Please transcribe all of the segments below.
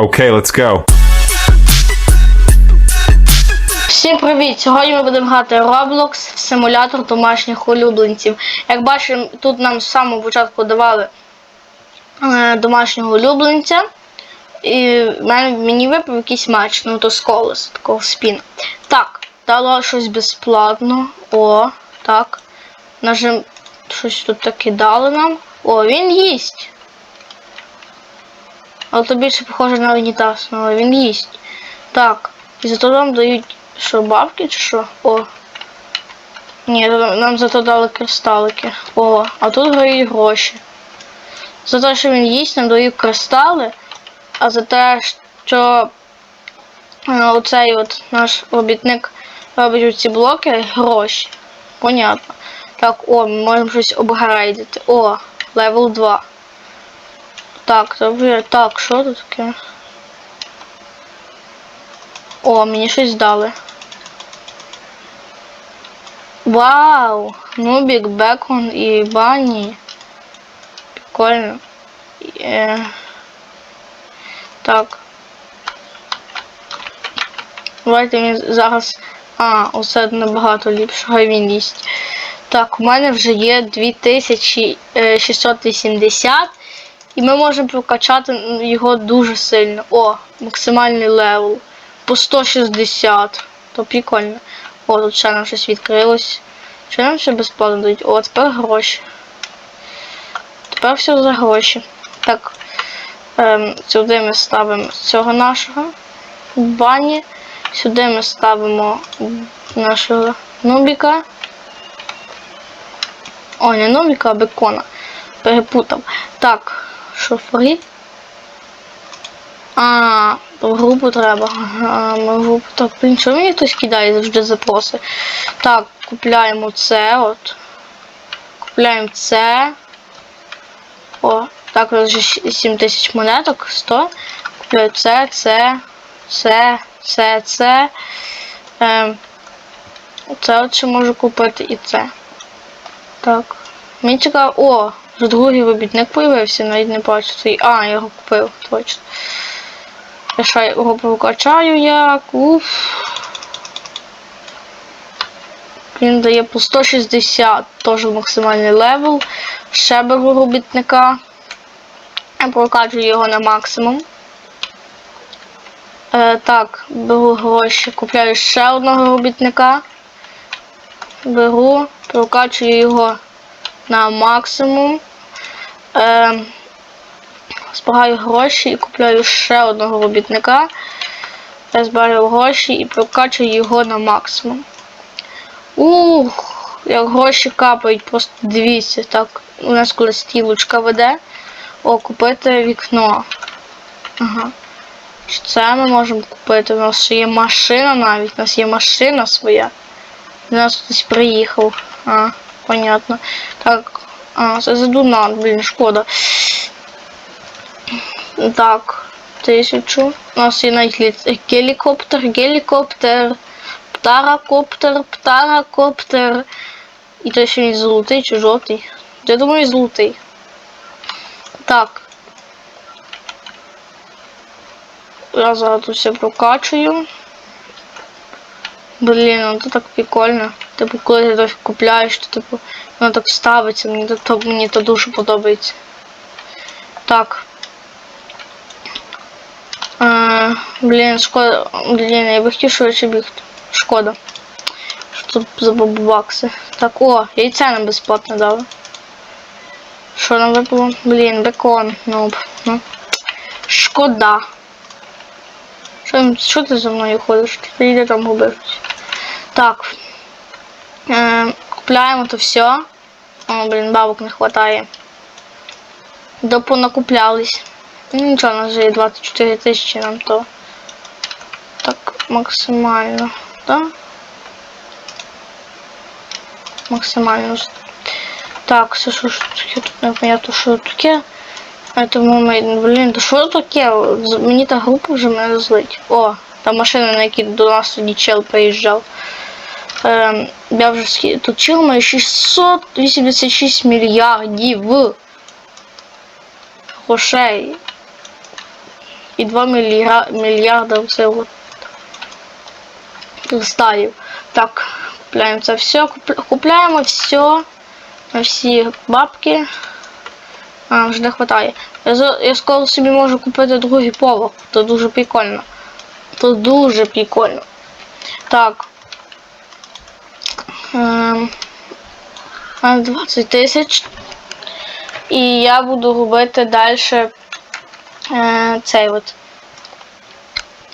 Okay, let's go. Всім привіт! Сьогодні ми будемо грати Roblox в симулятор домашніх улюбленців. Як бачимо, тут нам з самого початку давали е, домашнього улюбленця. І мене мені випав якийсь матч, ну то з колес, такого спін. Так, дало щось безплатно. О, так. Нажим щось тут таке дали нам. О, він їсть. Але то більше похоже на унітаз, ну, але він їсть. Так, і зато нам дають що, бабки чи що? О. Ні, нам зато дали кристалики. О, а тут дають гроші. За те, що він їсть, нам дають кристали, а за те, що е, оцей от наш робітник робить ці блоки, гроші. Понятно. Так, о, ми можемо щось обгрейдити. О, левел 2. Так, добре. Так, що тут таке? О, мені щось дали. Вау! Нубік, Бекон і Банні. Прикольно. Е... Так. Давайте мені зараз. А, оце набагато ліпше, хай він їсть. Так, у мене вже є 2680. І ми можемо прокачати його дуже сильно. О, максимальний левел. По 160. То прикольно. О, тут ще нам щось відкрилось. Що нам ще безплатно дають? О, тепер гроші. Тепер все за гроші. Так. Ем, сюди ми ставимо цього нашого бані. Сюди ми ставимо нашого нубіка. О, не нубіка, а бекона. Перепутав. Так, що фрі? А, в групу треба. А, ми в групу. Так, що мені хтось кидає завжди запроси? Так, купляємо це от. Купляємо це. О, так, вже 7 тисяч монеток, 100. Купляю це, це, це, це, це. Ем, це от ще можу купити і це. Так. Мені цікаво. О, другий робітник появився, навіть не бачу цей. А, я його купив, точно. Я ще його прокачаю як. Уф. Він дає по 160, теж максимальний левел. Ще беру робітника. Я прокачую його на максимум. Е, так, беру гроші, купляю ще одного робітника. Беру, прокачую його на максимум. Е, збираю гроші і купляю ще одного робітника. Я збираю гроші і прокачую його на максимум. Ух, як гроші капають, просто дивіться. Так, у нас коли стілочка веде. О, купити вікно. Ага. Це ми можемо купити. У нас ще є машина навіть, у нас є машина своя. До нас хтось приїхав. А, понятно. Так, а, це задунат, блін, шкода. Так, тисячу. У нас є навіть ліц- гелікоптер, гелікоптер, птаракоптер, птаракоптер. І той ще він золотий чи жовтий. Я думаю, золотий. Так. Я зараз тут все прокачую. Блін, ну так прикольно. Типу, коли ти купляєш, то типу, воно так ставиться, мені то, мені то дуже подобається. Так. А, блін, шкода. Блін, я би хотів швидше бігти. Шкода. Що тут за бакси. Так, о, яйця нам безплатно дали. Що нам випало? Блін, бекон. Ну, ну. Шкода. Що, що ти за мною ходиш? Ти йде там губиш. Так. Е, купляємо то все. О, блін, бабок не вистачає. Ну, Нічого, у нас вже є 24 тисячі нам то. Так, максимально. Да? Максимально. Так, все, що ж таке тут непонятно, що таке. Это ми, блін, то що таке? Мені та група вже мене злить. О, та машина, на якій до нас тоді чел приїжджав. Ем, я вже тут чел має 686 мільярдів грошей. і 2 мільярда, мільярда всього кристалів. Так, купляємо це все, купляємо все, на всі бабки. А, вже не вистачає. Я, я скоро собі можу купити другий поверх. То дуже прикольно. То дуже прикольно. Так. Ем, а, 20 тисяч. І я буду робити далі е, цей от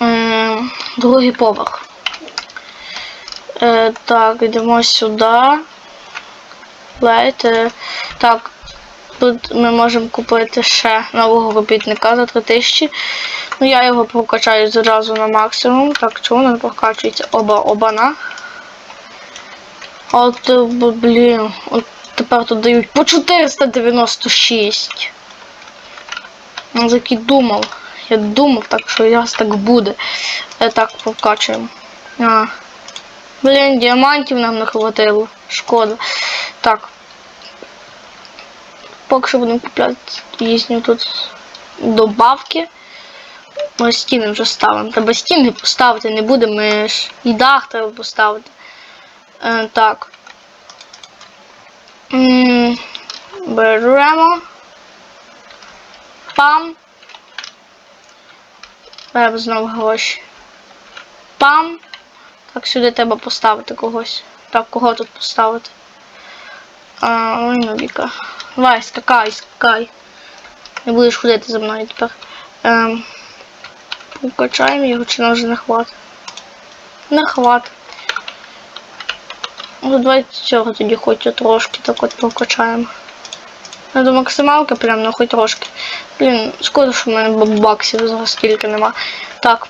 е, другий поверх. Е, так, йдемо сюди. Лейте. Так, тут ми можемо купити ще нового робітника за 3000. Ну я його прокачаю зразу на максимум. Так, чому не прокачується? Оба обана. От, блін, от тепер тут дають по 496. Я такий думав. Я думав, так що якраз так буде. Е, так, прокачуємо. А. Блін, діамантів нам не хватило. Шкода. Так. Поки що будемо купляти різні тут добавки. Ми стіни вже ставимо. Треба стіни поставити, не будемо. Ми ж і дах треба поставити. Е, так. М, Беремо. Пам. Беремо знову гроші. Пам. Так, сюди треба поставити когось. Так, кого тут поставити? А, ой, Нобіка. Давай, скакай, скакай. Не будеш ходити за мною тепер. Ем, покачаємо його, чи нам вже не хватить? Не хватить. Ну, давайте цього тоді хоч трошки так от покачаємо. Не до максималки прям, ну хоч трошки. Блін, шкода, що в мене баксів зараз стільки нема. Так.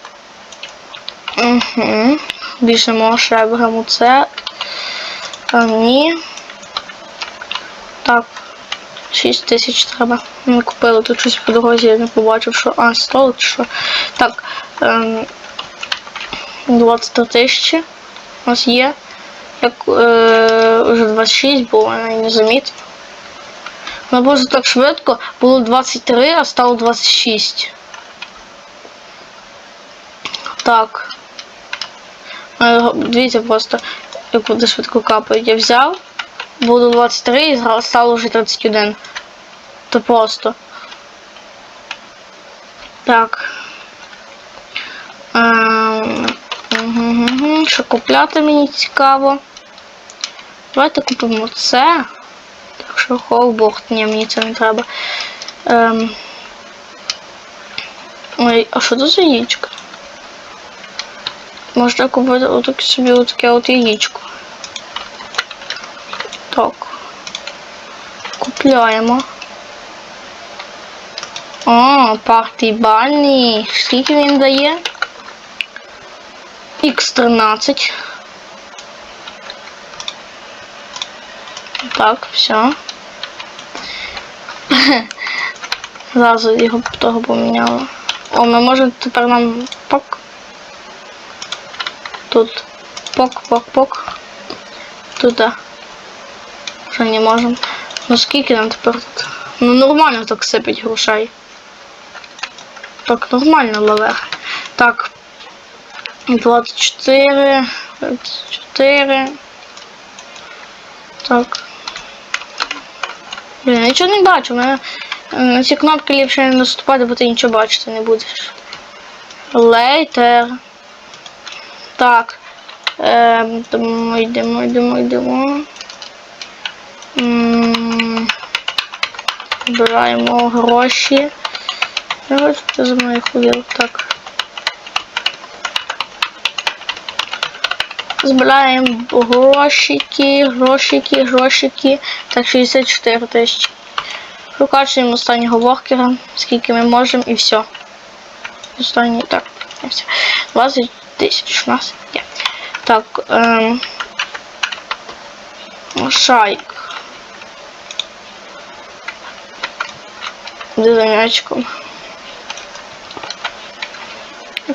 Угу. Більше ще беремо це. А, ні. Так. 6 тисяч треба. Ми купили тут щось по дорозі, я не побачив, що. А, стол що. Так. Ем, 23 тисячі у нас є. Як е, вже 26 було, я не замітив. Ну просто так швидко. Було 23, а стало 26. Так. Е, Дивіться просто, як буде швидко капають. Я взяв, було 23 і стало вже 31. То просто. Так. Ем. Що купляти мені цікаво. Давайте купимо це. Так що холборд, ні, мені це не треба. Ем. Ой, а що це за яєчко? Можна купити отак собі отаке от яєчко. Так. Купляємо. О, партій бальний. Скільки він дає? Х13. Так, все. Зразу його того поміняла. О, ми можемо тепер нам пок. Тут пок, пок, пок. Туди. Вже не можемо. Ну скільки нам тепер тут? Ну нормально так сипить грошей. Так, нормально лавех. Так. 24. 24. Так. Блін, я нічого не бачу. Мене е, на ці кнопки ліпше не наступати, бо ти нічого бачити не будеш. Later. Так. Ем, йдемо, йдемо, йдемо. М, Збираємо гроші. Давай ти за мною ходив. Так. Збираємо грошики, грошики, грошики. Так, 64 тисячі. Прокачуємо останнього воркера, скільки ми можемо, і все. Останній, так, і все. 20 тисяч у нас є. Так, ем, шайк. Де за м'ячком?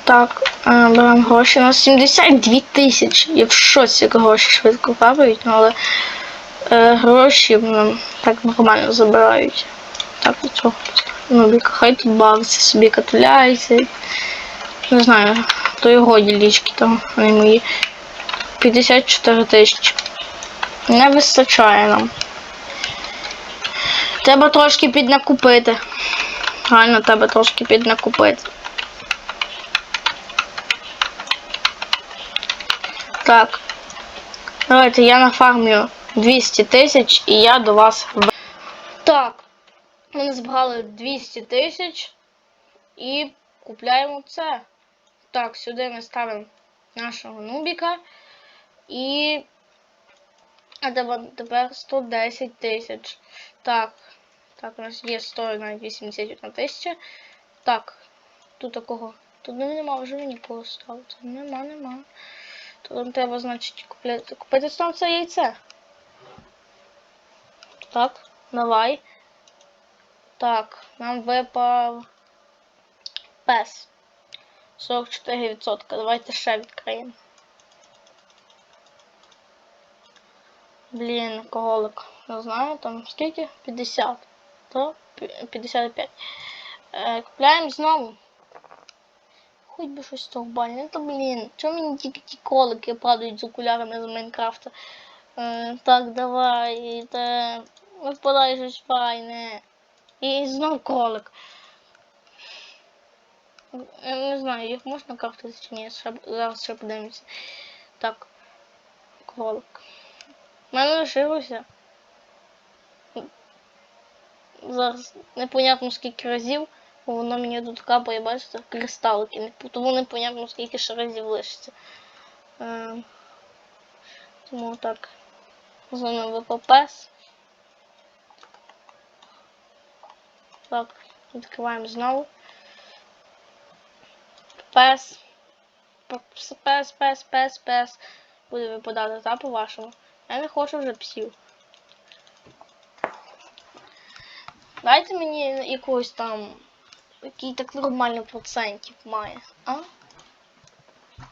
Так, беремо гроші. У нас 72 тисячі. Я в шоці гроші швидко капають, ну, але е, гроші м, так нормально забирають. Так, поставлю. Нубіка, хай тут бавиться собі катуляється. Не знаю, то його ділічки там, не мої. 54 тисячі. Не вистачає нам. Треба трошки піднакупити. Реально треба трошки піднакупити. Так. Давайте я нафармлю 200 тисяч і я до вас. Так. Ми збрали 200 тисяч і купляємо це. Так, сюди ми ставимо нашого нубіка. І. А тепер- тепер 110 тисяч. Так. Так, у нас є 100 навіть 81 тисяча. Так. Тут такого. Тут нема вже нікого ставити. Нема, нема. Тут нам треба, значить, купити. Купити там це яйце. Так, давай. Так, нам випав пес. 44%. Давайте ще відкриємо. Блін, алкоголик. Не знаю, там скільки? 50. То 55. Е, купляємо знову. Хоч би щось стовбане. Ну то блін, чому мені тільки ті колики падають з окулярами з Майнкрафта? Е, так, давай, та випадай щось файне. І знов кролик. Я не знаю, їх можна крафтити чи ні, зараз ще подивимося. Так. Кролик. У мене лишилося. Зараз непонятно скільки разів, воно мені тут капає, бачите, кристалики. Не- Тому непонятно скільки ще разів лишиться. Е, тому так. З вами випав. Так, відкриваємо знову. Пес. Пес, пес, пес, пес. Буде випадати, так, по-вашому. Я не хочу вже псів. Дайте мені якогось там, який так нормально процентів має. А?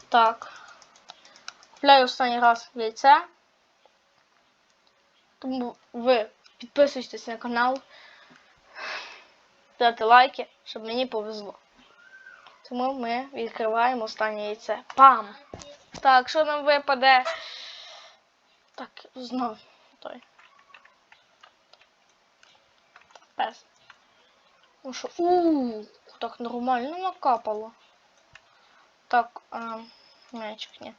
Так. Купляю останній раз яйце. Тому ви підписуйтесь на канал. Ставте лайки, щоб мені повезло. Тому ми відкриваємо останнє яйце. Пам! Так, що нам випаде? Так, знов той. Пес. Ну що, ууу, так нормально накапало. Так, а, мячик, ні.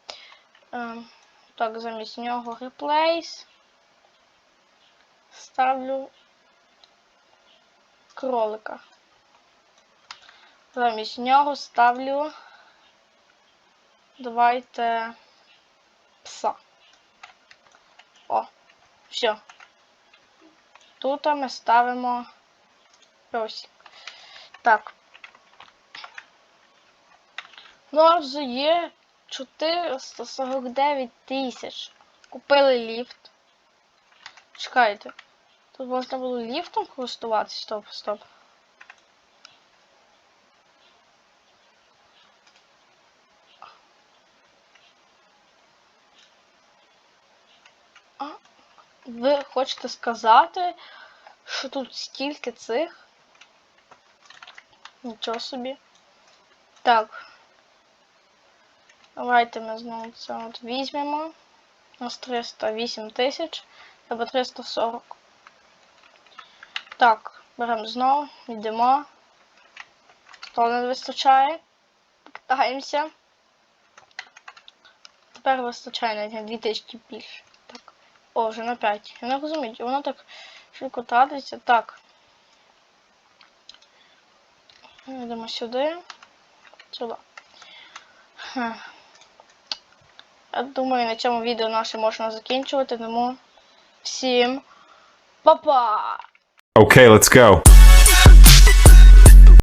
Так, замість нього реплейс. Ставлю кролика. Замість нього ставлю. Давайте пса. О, все. Тут ми ставимо песик. Так. У нас вже є 449 тисяч. Купили ліфт. Чекайте. Тут можна було ліфтом користуватися. Стоп, стоп. А? Ви хочете сказати, що тут стільки цих? Нічого собі. Так. Давайте ми знову це от візьмемо. У нас 308 тисяч. Треба 340. Так, беремо знову, йдемо. Хто не вистачає? Покатаємося. Тепер вистачає на 2000 більше. Так. О, вже на 5. Я не розумію, воно так швидко тратиться. Так. Йдемо сюди. Сюди. Ха. Я думаю, на цьому відео наше можна закінчувати, тому всім па-па! Okay, let's go.